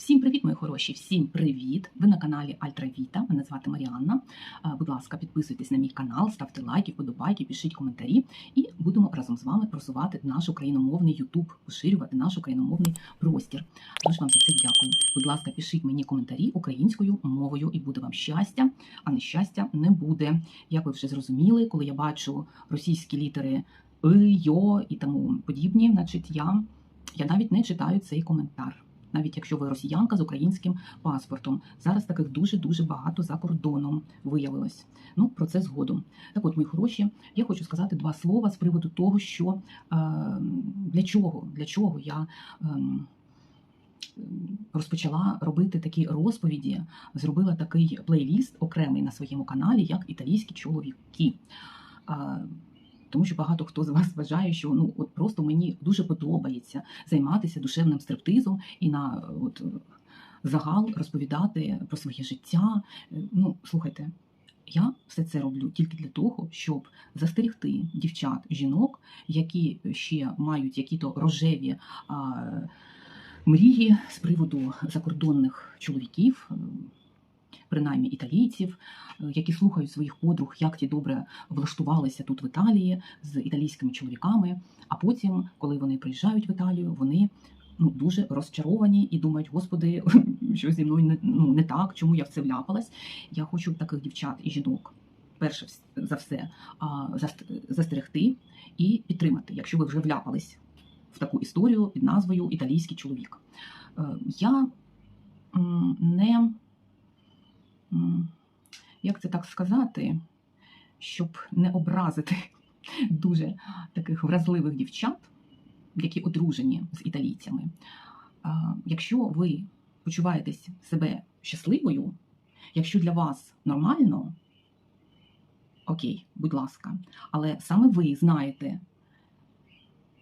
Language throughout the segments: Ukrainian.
Всім привіт, мої хороші! Всім привіт! Ви на каналі Альтравіта. Мене звати Маріанна. Будь ласка, підписуйтесь на мій канал, ставте лайки, вподобайки, пишіть коментарі, і будемо разом з вами просувати наш україномовний Ютуб, поширювати наш україномовний простір. Дуже вам за це дякую. Будь ласка, пишіть мені коментарі українською мовою, і буде вам щастя, а нещастя не буде. Як ви вже зрозуміли, коли я бачу російські літери «и», «йо» і тому подібні, значить я, я навіть не читаю цей коментар навіть якщо ви росіянка з українським паспортом. Зараз таких дуже дуже багато за кордоном виявилось. Ну про це згодом. Так, от, мої хороші, я хочу сказати два слова з приводу того, що е, для чого для чого я. Е, Розпочала робити такі розповіді, зробила такий плейліст окремий на своєму каналі, як італійські чоловіки. Тому що багато хто з вас вважає, що ну от просто мені дуже подобається займатися душевним стриптизом і на от загал розповідати про своє життя. Ну, слухайте, я все це роблю тільки для того, щоб застерігти дівчат, жінок, які ще мають які-то рожеві а, мрії з приводу закордонних чоловіків принаймні італійців, е, які слухають своїх подруг, як ті добре влаштувалися тут в Італії з італійськими чоловіками. А потім, коли вони приїжджають в Італію, вони ну дуже розчаровані і думають, господи, що зі мною не ну не так, чому я в це вляпалась. Я хочу таких дівчат і жінок. Перше за все застерегти і підтримати, якщо ви вже вляпались в таку історію під назвою Італійський чоловік. Е, я не як це так сказати, щоб не образити дуже таких вразливих дівчат, які одружені з італійцями. Якщо ви почуваєтесь себе щасливою, якщо для вас нормально, окей, будь ласка, але саме ви знаєте,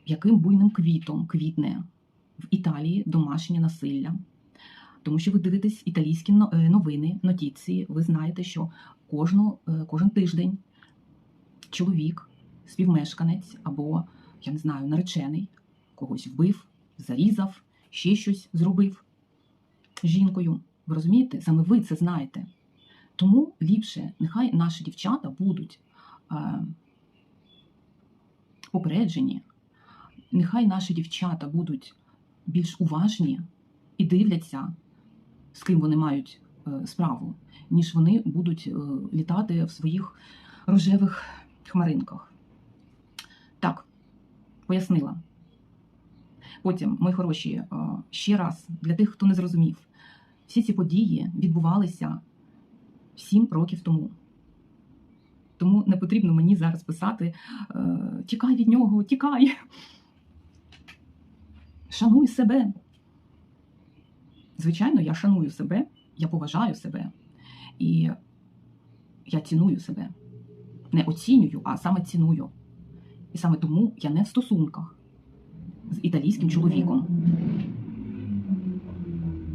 яким буйним квітом квітне в Італії домашнє насилля тому що ви дивитесь італійські е, новини, нотіції. Ви знаєте, що кожну, е, кожен тиждень чоловік, співмешканець або, я не знаю, наречений когось вбив, зарізав, ще щось зробив жінкою. Ви розумієте? Саме ви це знаєте. Тому ліпше, нехай наші дівчата будуть е, попереджені, нехай наші дівчата будуть більш уважні і дивляться з ким вони мають е, справу, ніж вони будуть е, літати в своїх рожевих хмаринках. Так, пояснила. Потім, мої хороші, е, ще раз для тих, хто не зрозумів, всі ці події відбувалися сім років тому. Тому не потрібно мені зараз писати тікай від нього, тікай. Шануй себе. Звичайно, я шаную себе, я поважаю себе і я ціную себе. Не оцінюю, а саме ціную. І саме тому я не в стосунках з італійським чоловіком.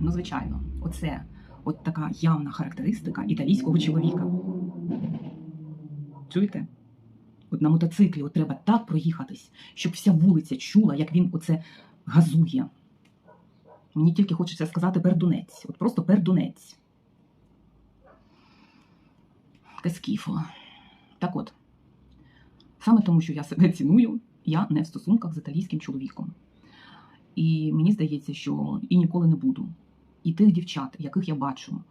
Ну, звичайно, оце от така явна характеристика італійського чоловіка. Чуєте? От на мотоциклі от треба так проїхатись, щоб вся вулиця чула, як він оце газує. Мені тільки хочеться сказати пердунець. От просто пердунець. Кескіфо. Так от, саме тому, що я себе ціную, я не в стосунках з італійським чоловіком. І мені здається, що і ніколи не буду. І тих дівчат, яких я бачу,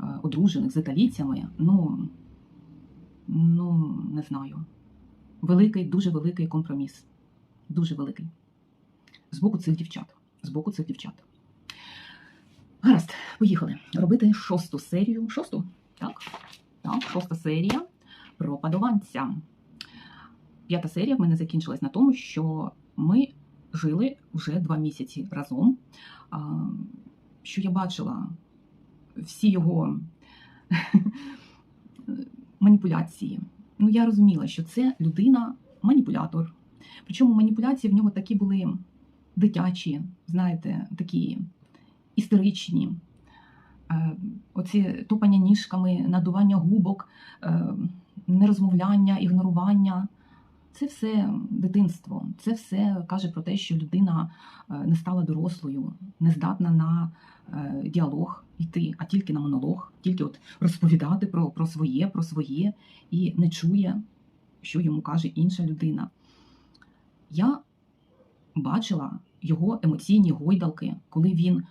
е, одружених з італійцями, ну, ну, не знаю. Великий, дуже великий компроміс. Дуже великий. З боку цих дівчат. З боку цих дівчат. Гаразд, поїхали робити шосту серію. Шосту? Так, так, шоста серія про падованця. П'ята серія в мене закінчилась на тому, що ми жили вже два місяці разом. Що я бачила всі його маніпуляції. Ну, я розуміла, що це людина-маніпулятор. Причому маніпуляції в нього такі були дитячі, знаєте, такі історичні. Е, оці тупання ніжками, надування губок, е, нерозмовляння, ігнорування. Це все дитинство, це все каже про те, що людина е, не стала дорослою, не здатна на діалог йти, а тільки на монолог, тільки от розповідати про, про своє, про своє і не чує, що йому каже інша людина. Я бачила його емоційні гойдалки, коли він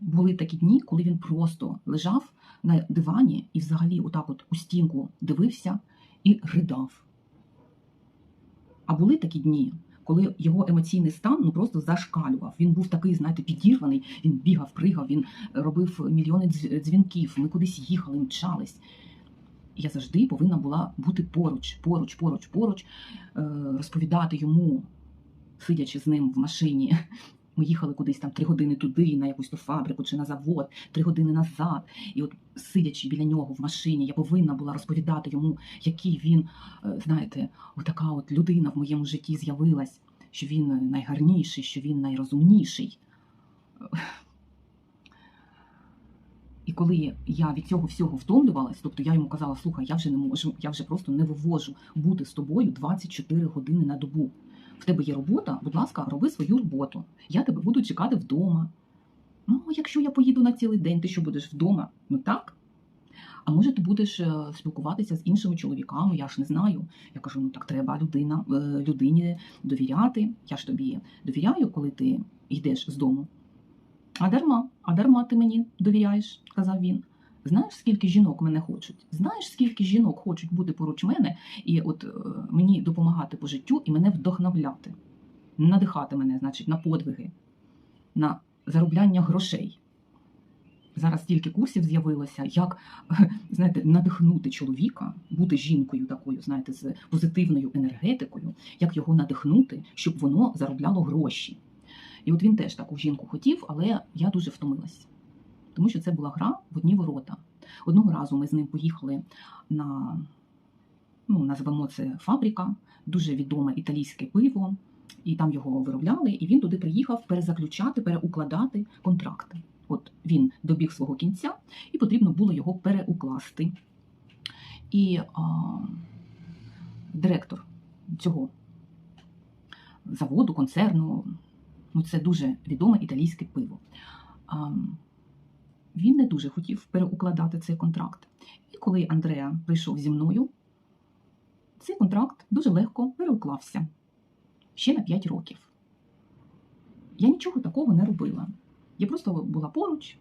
були такі дні, коли він просто лежав на дивані і взагалі отак от у стінку дивився і ридав. А були такі дні, коли його емоційний стан ну просто зашкалював. Він був такий, знаєте, підірваний. Він бігав, пригав, він робив мільйони дзвінків. Ми кудись їхали, мчались. Я завжди повинна була бути поруч, поруч, поруч, поруч, е, розповідати йому, сидячи з ним в машині. Ми їхали кудись там три години туди, на якусь ту фабрику чи на завод, три години назад. І от сидячи біля нього в машині, я повинна була розповідати йому, який він, е, знаєте, отака от людина в моєму житті з'явилась, що він найгарніший, що він найрозумніший. І коли я від цього всього втомлювалась, тобто я йому казала, слухай, я вже не можу, я вже просто не вивожу бути з тобою 24 години на добу. В тебе є робота, будь ласка, роби свою роботу. Я тебе буду чекати вдома. Ну, якщо я поїду на цілий день, ти що будеш вдома? Ну так. А може, ти будеш е, спілкуватися з іншими чоловіками, я ж не знаю. Я кажу, ну так треба людина, е, людині довіряти. Я ж тобі довіряю, коли ти йдеш з дому. А дарма, а дарма ти мені довіряєш, сказав він. Знаєш, скільки жінок мене хочуть? Знаєш, скільки жінок хочуть бути поруч мене і от е, мені допомагати по життю і мене вдохновляти, надихати мене, значить, на подвиги, на заробляння грошей. Зараз стільки курсів з'явилося, як знаєте, надихнути чоловіка, бути жінкою такою, знаєте, з позитивною енергетикою, як його надихнути, щоб воно заробляло гроші. І от він теж таку жінку хотів, але я дуже втомилась, тому що це була гра в одні ворота. Одного разу ми з ним поїхали на, ну, назвемо це фабрика, дуже відоме італійське пиво, і там його виробляли, і він туди приїхав перезаключати, переукладати контракти. От він добіг свого кінця, і потрібно було його переукласти. І а, директор цього заводу, концерну, ну це дуже відоме італійське пиво. А, він не дуже хотів переукладати цей контракт. І коли Андреа прийшов зі мною, цей контракт дуже легко переуклався ще на 5 років. Я нічого такого не робила. Я просто була поруч,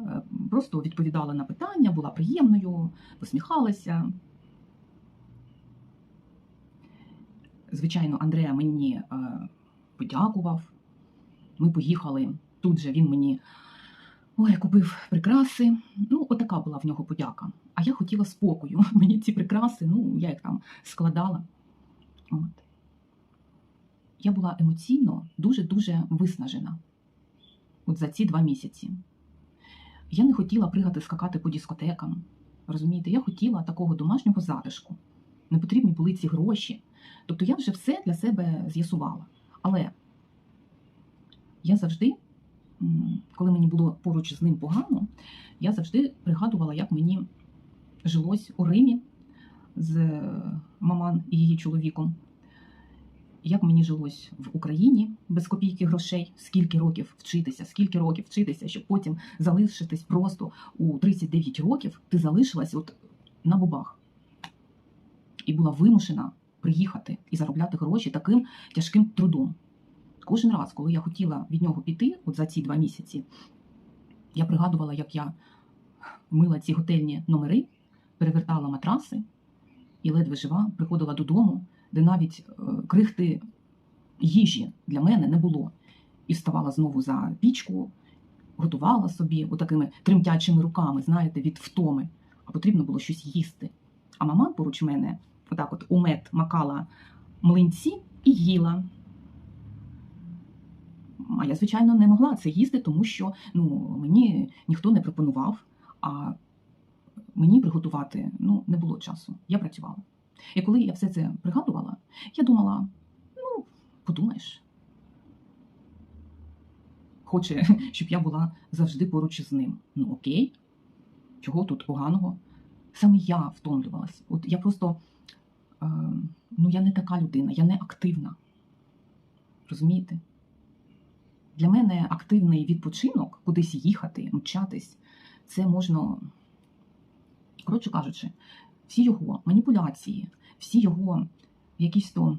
е, просто відповідала на питання, була приємною, посміхалася. Звичайно, Андреа мені е, подякував. Ми поїхали. Тут же він мені ой, купив прикраси. Ну, отака була в нього подяка. А я хотіла спокою. Мені ці прикраси, ну, я їх там складала. От. Я була емоційно дуже-дуже виснажена от за ці два місяці. Я не хотіла пригати скакати по дискотекам. Розумієте, я хотіла такого домашнього затишку. Не потрібні були ці гроші. Тобто я вже все для себе з'ясувала. Але я завжди, коли мені було поруч з ним погано, я завжди пригадувала, як мені жилось у Римі з е, маман і її чоловіком. Як мені жилось в Україні без копійки грошей, скільки років вчитися, скільки років вчитися, щоб потім залишитись просто у 39 років, ти залишилась от на бубах і була вимушена приїхати і заробляти гроші таким тяжким трудом. Кожен раз, коли я хотіла від нього піти, от за ці два місяці, я пригадувала, як я мила ці готельні номери, перевертала матраси і ледве жива приходила додому, де навіть е, крихти їжі для мене не було. І вставала знову за пічку, готувала собі отакими тремтячими руками, знаєте, від втоми, а потрібно було щось їсти. А мама поруч мене, отак от у мед макала млинці і їла. А я, звичайно, не могла це їсти, тому що ну, мені ніхто не пропонував, а мені приготувати ну, не було часу. Я працювала. І коли я все це пригадувала, я думала: ну, подумаєш, хоче, щоб я була завжди поруч з ним. Ну окей, чого тут поганого? Саме я втомлювалась. От я просто е, ну, я не така людина, я не активна. Розумієте? Для мене активний відпочинок, кудись їхати, мчатись, це можна, коротше кажучи, всі його маніпуляції, всі його якісь то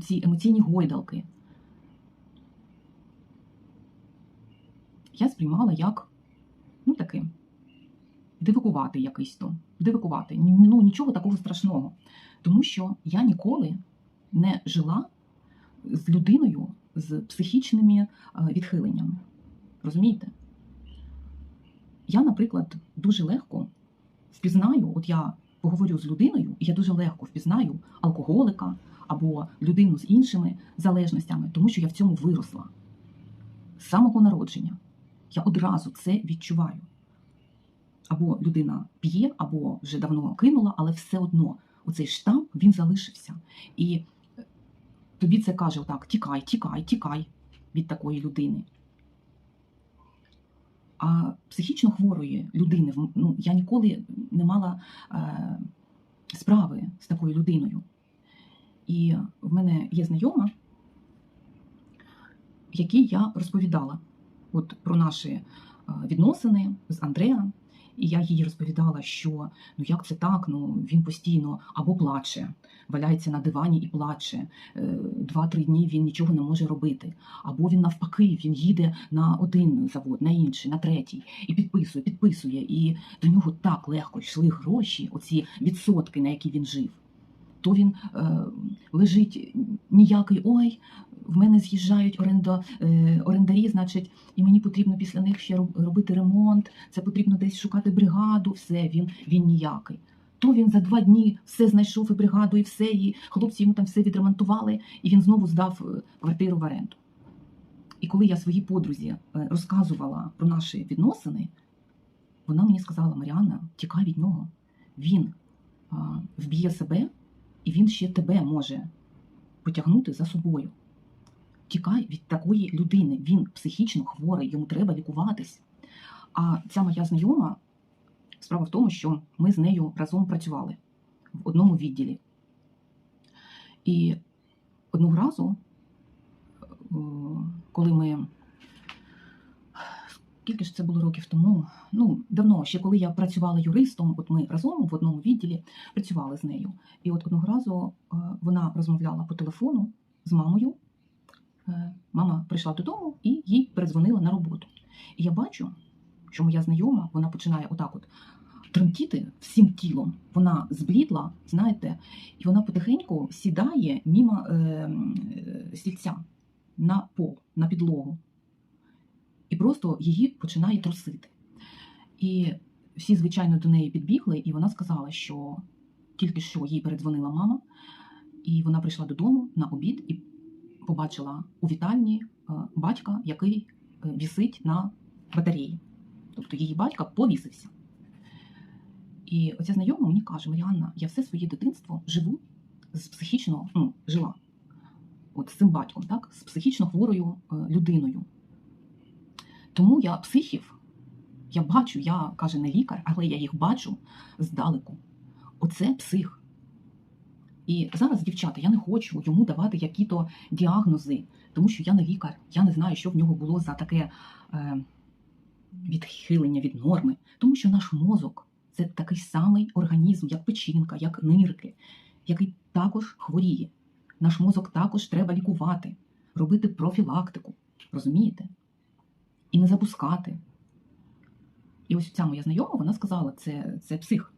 ці емоційні гойдалки. Я сприймала як, ну таке, дивикувати якийсь то. Дивикувати. Ну, нічого такого страшного. Тому що я ніколи не жила з людиною з психічними е, відхиленнями. Розумієте? Я, наприклад, дуже легко впізнаю, от я поговорю з людиною, і я дуже легко впізнаю алкоголика або людину з іншими залежностями, тому що я в цьому виросла з самого народження. Я одразу це відчуваю. Або людина п'є, або вже давно кинула, але все одно оцей штамп він залишився. І тобі це каже отак: тікай, тікай, тікай від такої людини. А психічно хворої людини ну, я ніколи не мала е, справи з такою людиною. І в мене є знайома, якій я розповідала от про наші е, відносини з Андреа. І я їй розповідала, що ну як це так? Ну він постійно або плаче, валяється на дивані і плаче. Е, Два-три дні він нічого не може робити. Або він навпаки, він їде на один завод, на інший, на третій, і підписує, підписує. І до нього так легко йшли гроші, оці відсотки, на які він жив. То він е, лежить ніякий ой, в мене з'їжджають орендо, е, орендарі, значить, і мені потрібно після них ще робити ремонт, це потрібно десь шукати бригаду, все, він, він ніякий. То він за два дні все знайшов і бригаду, і все, і хлопці йому там все відремонтували, і він знову здав е, квартиру в оренду. І коли я своїй подрузі розказувала про наші відносини, вона мені сказала: Маріанна, тікай від нього. Він а, вб'є себе, і він ще тебе може потягнути за собою. Тікай від такої людини. Він психічно хворий, йому треба лікуватись. А ця моя знайома, справа в тому, що ми з нею разом працювали в одному відділі. І одного разу, е, коли ми. Скільки ж це було років тому? Ну, давно, ще коли я працювала юристом, от ми разом в одному відділі працювали з нею. І от одного разу е, вона розмовляла по телефону з мамою. Е, Мама прийшла додому і їй передзвонила на роботу. І я бачу, що моя знайома вона починає отак от тремтіти всім тілом. Вона зблідла, знаєте, і вона потихеньку сідає мімо е, е, стільця на пол, на підлогу. І просто її починає трусити. І всі, звичайно, до неї підбігли, і вона сказала, що тільки що їй передзвонила мама, і вона прийшла додому на обід і побачила у вітальні е, батька, який е, вісить на батареї. Тобто її батька повісився. І оця знайома мені каже: Маріанна, я все своє дитинство живу з психічно, ну, жила от з цим батьком, так, з психічно хворою е, людиною. Тому я психів, я бачу, я каже, не лікар, але я їх бачу здалеку. Оце псих. І зараз, дівчата, я не хочу йому давати які-то діагнози, тому що я не лікар, я не знаю, що в нього було за таке е, відхилення від норми, тому що наш мозок це такий самий організм, як печінка, як нирки, який також хворіє. Наш мозок також треба лікувати, робити профілактику. Розумієте? І не запускати. І ось ця моя знайома, вона сказала, це, це псих.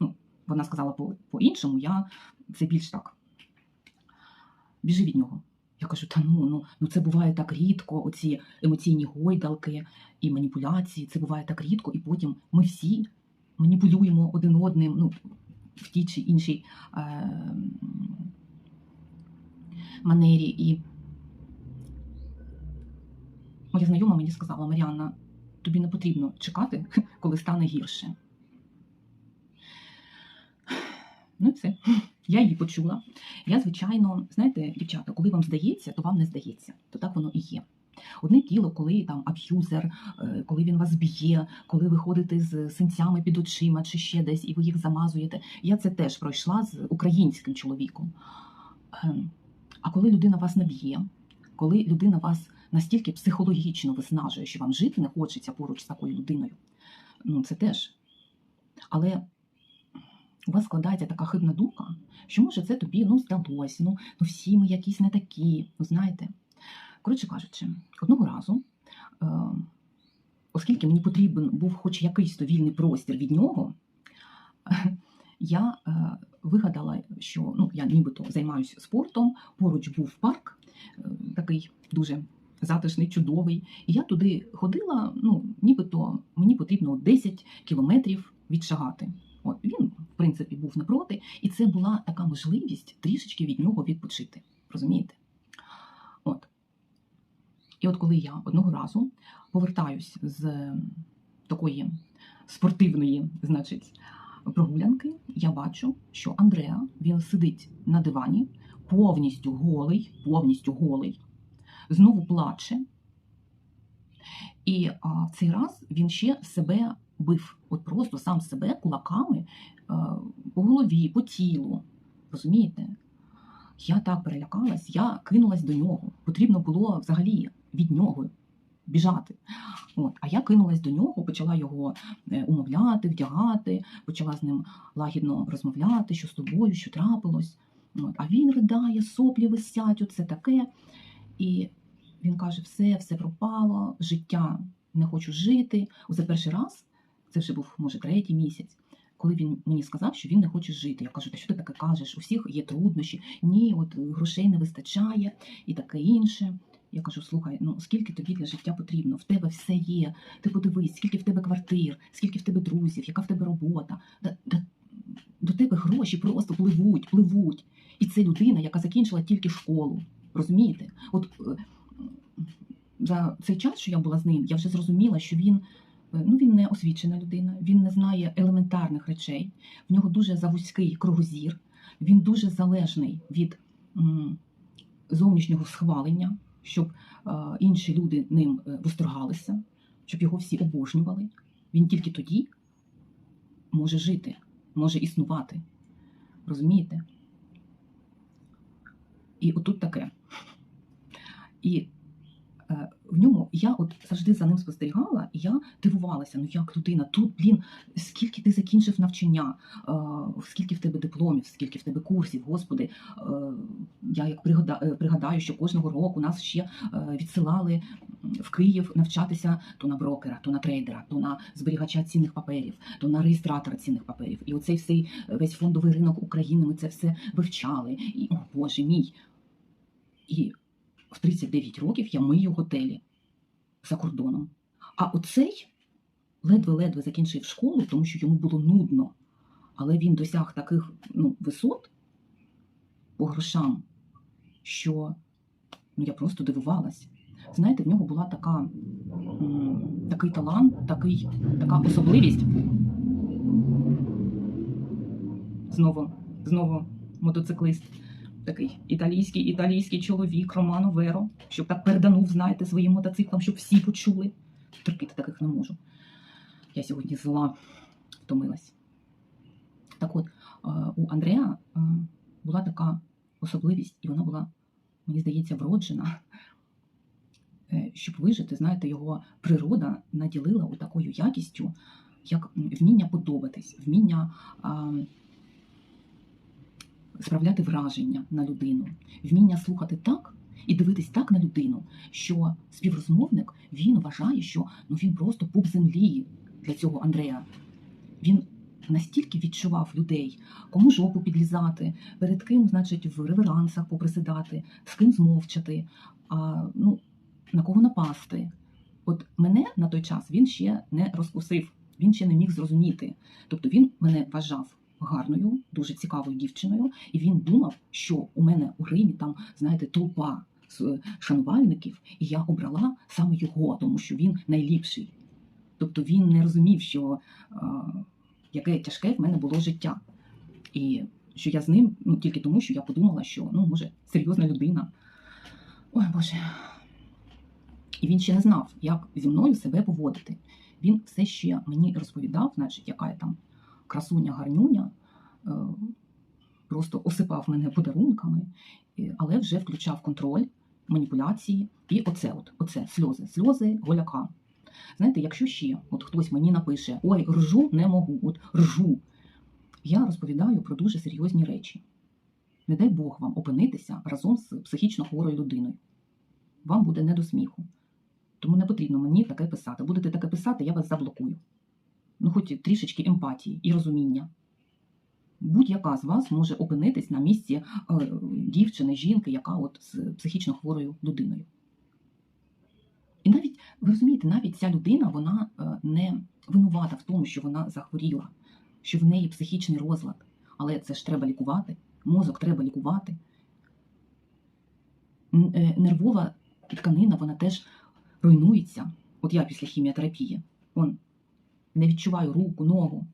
Ну, вона сказала по- по-іншому, я це більш так. Біжи від нього. Я кажу, та ну, ну, ну це буває так рідко, оці емоційні гойдалки і маніпуляції, це буває так рідко, і потім ми всі маніпулюємо один одним ну, в тій чи іншій е- манері. І моя знайома мені сказала, Маріанна, тобі не потрібно чекати, коли стане гірше. Ну і все. Я її почула. Я, звичайно, знаєте, дівчата, коли вам здається, то вам не здається. То так воно і є. Одне діло, коли там аб'юзер, е, коли він вас б'є, коли ви ходите з синцями під очима чи ще десь, і ви їх замазуєте. Я це теж пройшла з українським чоловіком. Ем, А коли людина вас не б'є, коли людина вас настільки психологічно виснажує, що вам жити не хочеться поруч з такою людиною, ну це теж. Але у вас складається така хибна думка, що може це тобі ну, здалось, ну, ну всі ми якісь не такі, ну знаєте. Коротше кажучи, одного разу, е, оскільки мені потрібен був хоч якийсь то вільний простір від нього, я е, вигадала, що ну, я нібито займаюся спортом, поруч був парк, е, такий дуже затишний, чудовий. І я туди ходила, ну, нібито мені потрібно 10 кілометрів відшагати. От він, в принципі, був не проти, і це була така можливість трішечки від нього відпочити. Розумієте? От. І от коли я одного разу повертаюсь з такої спортивної, значить, прогулянки, я бачу, що Андреа він сидить на дивані, повністю голий, повністю голий, знову плаче. І а, в цей раз він ще себе бив, от просто сам себе кулаками а, по голові, по тілу. Розумієте? Я так перелякалась, я кинулась до нього. Потрібно було взагалі від нього біжати. От. А я кинулась до нього, почала його е, умовляти, вдягати, почала з ним лагідно розмовляти, що з тобою, що трапилось. От. А він ридає, соплі висять, оце таке. І він каже: все, все пропало, життя не хочу жити. Оце перший раз, це вже був, може, третій місяць. Коли він мені сказав, що він не хоче жити, я кажу, та що ти таке кажеш? У всіх є труднощі, ні, от грошей не вистачає і таке інше. Я кажу: слухай, ну скільки тобі для життя потрібно? В тебе все є. Ти подивись, скільки в тебе квартир, скільки в тебе друзів, яка в тебе робота. Да, да, до тебе гроші просто пливуть, пливуть. І це людина, яка закінчила тільки школу. Розумієте? От е, за цей час, що я була з ним, я вже зрозуміла, що він. е, Ну, він не освічена людина, він не знає елементарних речей. В нього дуже завузький кругозір, він дуже залежний від зовнішнього схвалення, щоб е, інші люди ним восторгалися, щоб його всі обожнювали. Він тільки тоді може жити, може існувати. Розумієте? І отут таке. І е, в ньому я от завжди за ним спостерігала, і я дивувалася, ну як людина, тут, блін, скільки ти закінчив навчання, е, скільки в тебе дипломів, скільки в тебе курсів, господи. Е, я як пригада- е, пригадаю, що кожного року нас ще е, відсилали в Київ навчатися то на брокера, то на трейдера, то на зберігача цінних паперів, то на реєстратора цінних паперів. І оцей всей весь фондовий ринок України ми це все вивчали. І, о Боже мій. І в 39 років я мию готелі за кордоном. А оцей ледве-ледве закінчив школу, тому що йому було нудно. Але він досяг таких ну, висот по грошам, що ну, я просто дивувалась. Знаєте, в нього була така, такий талант, такий, така особливість. Знову, знову мотоциклист. Такий італійський, італійський чоловік Романо Веро, щоб так переданув, знаєте, своїм мотоциклам, щоб всі почули. Терпіти таких не можу. Я сьогодні зла втомилась. Так от, е, у Андреа е, була така особливість, і вона була, мені здається, вроджена. Е, Щоб вижити, знаєте, його природа наділила такою якістю, як вміння подобатись, вміння справляти враження на людину, вміння слухати так і дивитись так на людину, що співрозмовник він вважає, що ну він просто пуп землі для цього Андрея. Він настільки відчував людей, кому жопу підлізати, перед ким, значить, в реверансах поприсідати, з ким змовчати, а, ну, на кого напасти. От мене на той час він ще не розкусив, він ще не міг зрозуміти. Тобто він мене вважав гарною, дуже цікавою дівчиною, і він думав, що у мене у Римі там, знаєте, толпа з шанувальників, і я обрала саме його, тому що він найліпший. Тобто він не розумів, що е, яке тяжке в мене було життя. І що я з ним ну, тільки тому, що я подумала, що ну, може, серйозна людина. Ой Боже. І він ще не знав, як зі мною себе поводити. Він все ще мені розповідав, значить, яка я там красуня, гарнюня, е, просто осипав мене подарунками, але вже включав контроль, маніпуляції і оце, от, оце сльози, сльози голяка. Знаєте, якщо ще от хтось мені напише Ой, ржу не можу, от ржу. Я розповідаю про дуже серйозні речі. Не дай Бог вам опинитися разом з психічно хворою людиною. Вам буде не до сміху. Тому не потрібно мені таке писати. Будете таке писати, я вас заблокую. Ну, хоч трішечки емпатії і розуміння. Будь-яка з вас може опинитись на місці е, дівчини, жінки, яка от з психічно хворою людиною. І навіть, ви розумієте, навіть ця людина вона е, не винувата в тому, що вона захворіла, що в неї психічний розлад. Але це ж треба лікувати, мозок треба лікувати. Е, Нервова тканина, вона теж руйнується. От я після хіміотерапії. Он, не відчуваю руку, ногу.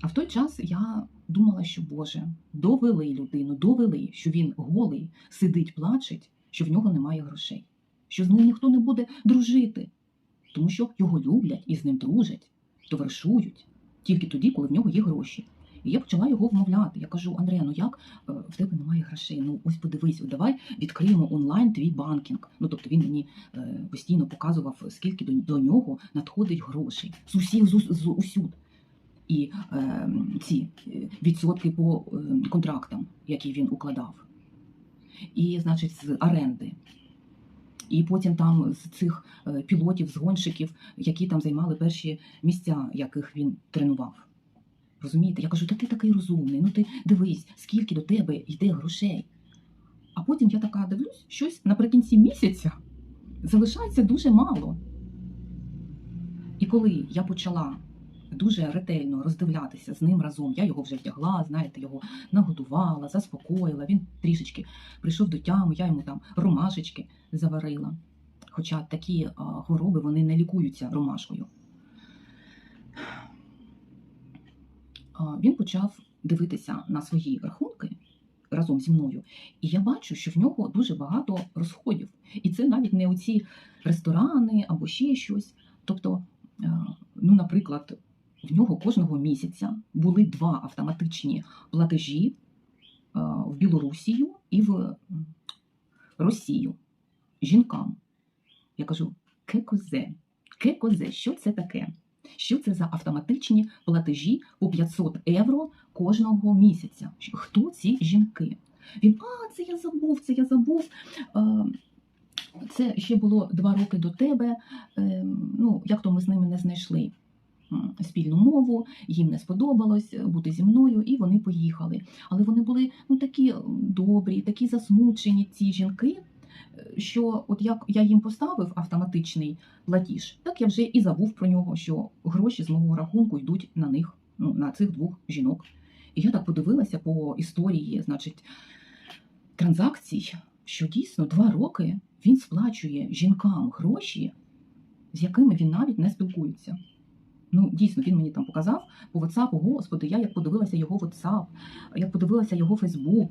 А в той час я думала, що Боже, довели людину, довели, що він голий, сидить, плачеть, що в нього немає грошей, що з ним ніхто не буде дружити, тому що його люблять і з ним дружать, товаришують тільки тоді, коли в нього є гроші. І я почала його вмовляти. Я кажу, Андрея, ну як е, в тебе немає грошей? Ну ось подивись, давай відкриємо онлайн твій банкінг. Ну тобто він мені е, постійно показував, скільки до, до нього надходить грошей з усіх з, з усюд. І е, ці е, відсотки по е, контрактам, які він укладав, і, значить, з оренди. І потім там з цих пілотів, згонщиків, які там займали перші місця, яких він тренував. Розумієте? Я кажу, та ти такий розумний, ну ти дивись, скільки до тебе йде грошей. А потім я така дивлюсь, щось наприкінці місяця залишається дуже мало. І коли я почала дуже ретельно роздивлятися з ним разом, я його вже вдягла, знаєте, його нагодувала, заспокоїла. Він трішечки прийшов до тями, я йому там ромашечки заварила. Хоча такі хвороби вони не лікуються ромашкою. А, Він почав дивитися на свої рахунки разом зі мною, і я бачу, що в нього дуже багато розходів. І це навіть не оці ресторани або ще щось. Тобто, е, ну, наприклад, в нього кожного місяця були два автоматичні платежі е, в Білорусію і в Росію жінкам. Я кажу, кекозе, кекозе, що це таке? Що це за автоматичні платежі по 500 євро кожного місяця? Хто ці жінки? Він, а, це я забув, це я забув. Е, Це ще було два роки до тебе. Е, Ну, як то ми з ними не знайшли спільну мову, їм не сподобалось бути зі мною, і вони поїхали. Але вони були ну, такі добрі, такі засмучені, ці жінки, е, що от як я їм поставив автоматичний платіж, так я вже і забув про нього, що гроші з мого рахунку йдуть на них, ну, на цих двох жінок. І я так подивилася по історії, значить, транзакцій, що дійсно два роки він сплачує жінкам гроші, з якими він навіть не спілкується. Ну, дійсно, він мені там показав по WhatsApp, господи, я як подивилася його WhatsApp, як подивилася його Facebook.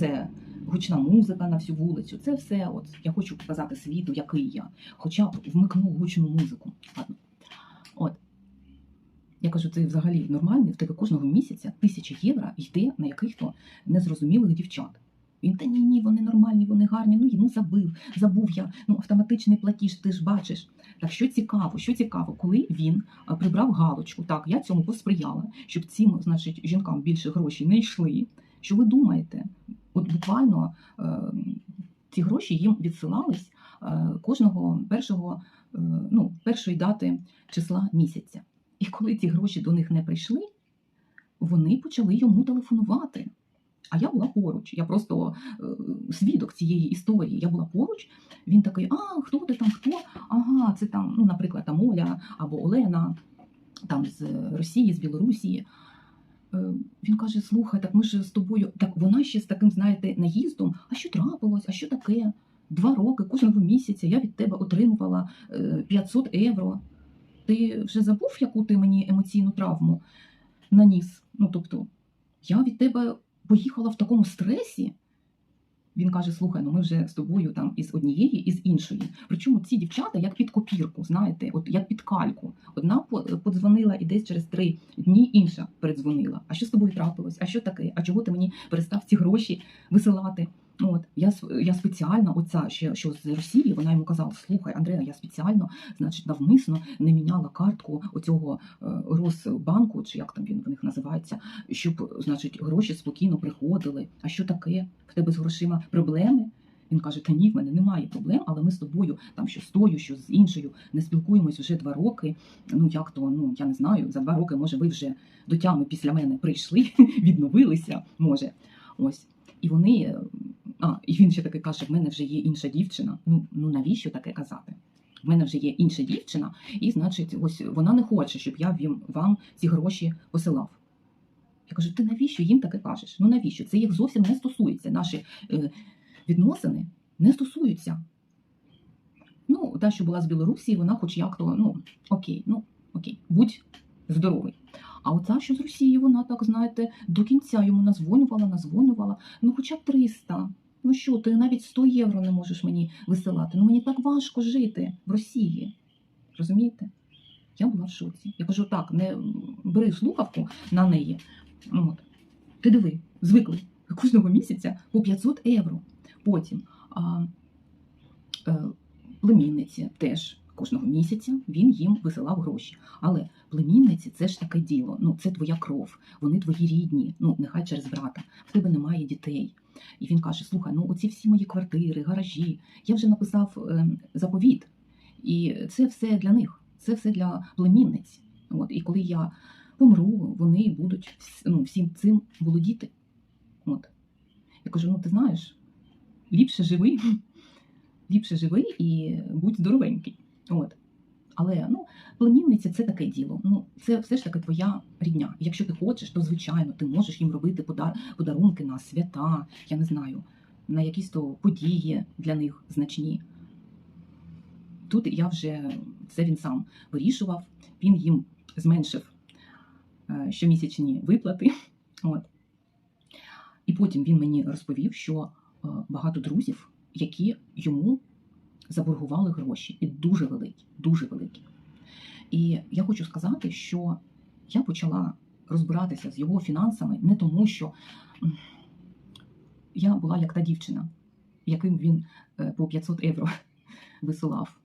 Оце гучна музика на всю вулицю. Це все, от я хочу показати світу, який я. Хоча вмикну гучну музику. От. Я кажу, це взагалі нормально, в тебе кожного місяця тисяча євро йде на яких-то незрозумілих дівчат. Він та ні, ні, вони нормальні, вони гарні. Ну, ну забив, забув я. Ну, автоматичний платіж, ти ж бачиш. Так що цікаво, що цікаво, коли він прибрав галочку, так, я цьому посприяла, щоб цим, значить, жінкам більше грошей не йшли. Що ви думаєте? От буквально е, ці гроші їм відсилались е, кожного першого, е, ну, першої дати числа місяця. І коли ці гроші до них не прийшли, вони почали йому телефонувати. А я була поруч. Я просто свідок цієї історії. Я була поруч. Він такий: А, хто ти там? Хто? Ага, це там, ну, наприклад, там Оля або Олена, там з Росії, з Білорусі. Е, Він каже: Слухай, так ми ж з тобою. Так вона ще з таким, знаєте, наїздом. А що трапилось? А що таке? Два роки кожного місяця я від тебе отримувала е, 500 євро. Ти вже забув, яку ти мені емоційну травму наніс? Ну тобто, я від тебе поїхала в такому стресі. Він каже: слухай, ну ми вже з тобою там із однієї, і з іншої. Причому ці дівчата як під копірку, знаєте, от як під кальку. Одна по- подзвонила і десь через три дні інша передзвонила. А що з тобою трапилось? А що таке? А чого ти мені перестав ці гроші висилати? От я я спеціально, оця ще що з Росії, вона йому казала: слухай, Андрея, я спеціально, значить, навмисно не міняла картку оцього е, Росбанку, чи як там він в них називається, щоб, значить, гроші спокійно приходили. А що таке? В тебе з грошима проблеми? Він каже: Та ні, в мене немає проблем, але ми з тобою там що з тою, що з іншою не спілкуємось вже два роки. Ну як то, ну я не знаю. За два роки, може, ви вже до тями після мене прийшли, відновилися, може. Ось. І вони. А, і він ще таки каже: в мене вже є інша дівчина. Ну, ну навіщо таке казати? В мене вже є інша дівчина, і значить, ось вона не хоче, щоб я вам ці гроші посилав. Я кажу, ти навіщо їм таке кажеш? Ну навіщо? Це їх зовсім не стосується. Наші е, відносини не стосуються. Ну, та, що була з Білорусі, вона хоч як то, ну, окей, ну, окей, будь здоровий. А оця, що з Росії, вона так, знаєте, до кінця йому назвонювала, назвонювала. Ну, хоча б 300. Ну що, ти навіть 100 євро не можеш мені висилати. Ну мені так важко жити в Росії. Розумієте? Я була в шоці. Я кажу, так, не бери слухавку на неї. От. Ти диви, звикли кожного місяця по 500 євро. Потім а, е, племінниці теж кожного місяця він їм висилав гроші. Але племінниці це ж таке діло. Ну, це твоя кров, вони твої рідні, ну нехай через брата. В тебе немає дітей. І він каже: слухай, ну оці всі мої квартири, гаражі. Я вже написав е, заповіт, і це все для них, це все для племінниць. От, і коли я помру, вони будуть ну, всім цим володіти. От. Я кажу: ну ти знаєш, ліпше живи, ліпше живи і будь здоровенький. От. Але ну, племінниця це таке діло. Ну, це все ж таки твоя рідня. Якщо ти хочеш, то звичайно ти можеш їм робити подар- подарунки на свята, я не знаю, на якісь то події для них значні. Тут я вже це він сам вирішував, він їм зменшив е, щомісячні виплати. От. І потім він мені розповів, що е, багато друзів, які йому заборгували гроші, і дуже великі, дуже великі. І я хочу сказати, що я почала розбиратися з його фінансами не тому, що я була як та дівчина, яким він е, по 500 євро висилав.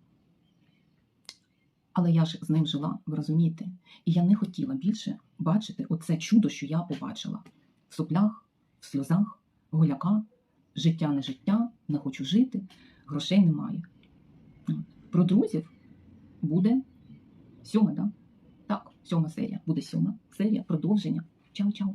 Але я ж з ним жила, ви розумієте? І я не хотіла більше бачити оце чудо, що я побачила в соплях, в сльозах, голяка, життя не життя, не хочу жити, грошей немає. Про друзів буде сьома, да? Так, сьома серія. Буде сьома серія, продовження. Чао-чао.